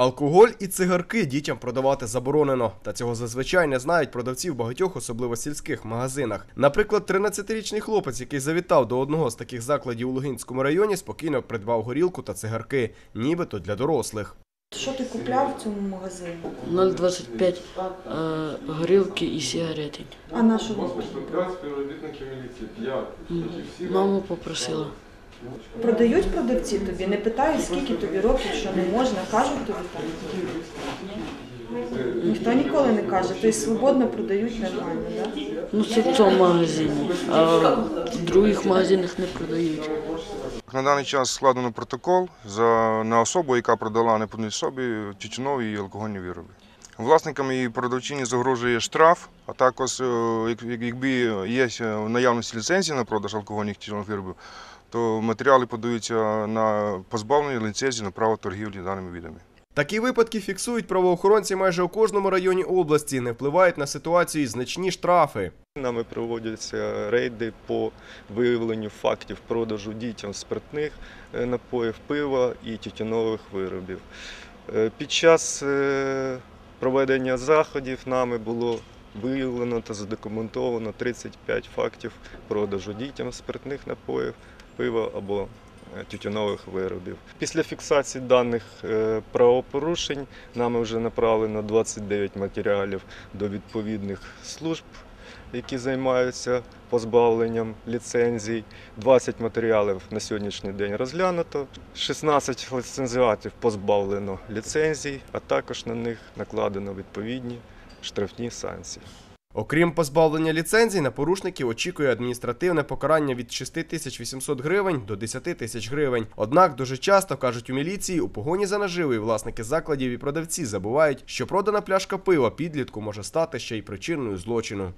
Алкоголь і цигарки дітям продавати заборонено. Та цього зазвичай не знають продавці в багатьох, особливо сільських магазинах. Наприклад, 13-річний хлопець, який завітав до одного з таких закладів у Лугинському районі, спокійно придбав горілку та цигарки, нібито для дорослих. Що ти купляв в цьому магазині? 0,25 е, горілки і сигарети. А на що Мама попросила. Продають продавці тобі, не питають, скільки тобі років, що не можна, кажуть тобі так. Ніхто ніколи не каже, тобто свободно продають нормально, так? Ну це в цьому магазині, а в других магазинах не продають. На даний час складено протокол за, на особу, яка продала неповній собі тютюнові і алкогольні вироби. Власникам і продавчині загрожує штраф, а також, е, як- як- якби є в наявності ліцензії на продаж алкогольних тютюнових виробів, то матеріали подаються на позбавлення ліцензії на право торгівлі даними видами. Такі випадки фіксують правоохоронці майже у кожному районі області, не впливають на ситуацію і значні штрафи. Нами проводяться рейди по виявленню фактів продажу дітям спиртних е, напоїв, пива і тютюнових виробів. Е, Під час проведення заходів нами було виявлено та задокументовано 35 фактів продажу дітям спиртних напоїв, пива або е, тютюнових виробів. Після фіксації даних е, правопорушень нами вже направлено 29 матеріалів до відповідних служб які займаються позбавленням ліцензій. 20 матеріалів на сьогоднішній день розглянуто, 16 ліцензіатів позбавлено ліцензій, а також на них накладено відповідні штрафні санкції. Окрім позбавлення ліцензій, на порушників очікує адміністративне покарання від 6800 гривень до 10 тисяч гривень. Однак дуже часто кажуть у міліції, у погоні за наживою власники закладів і продавці забувають, що продана пляшка пива підлітку може стати ще й причиною злочину.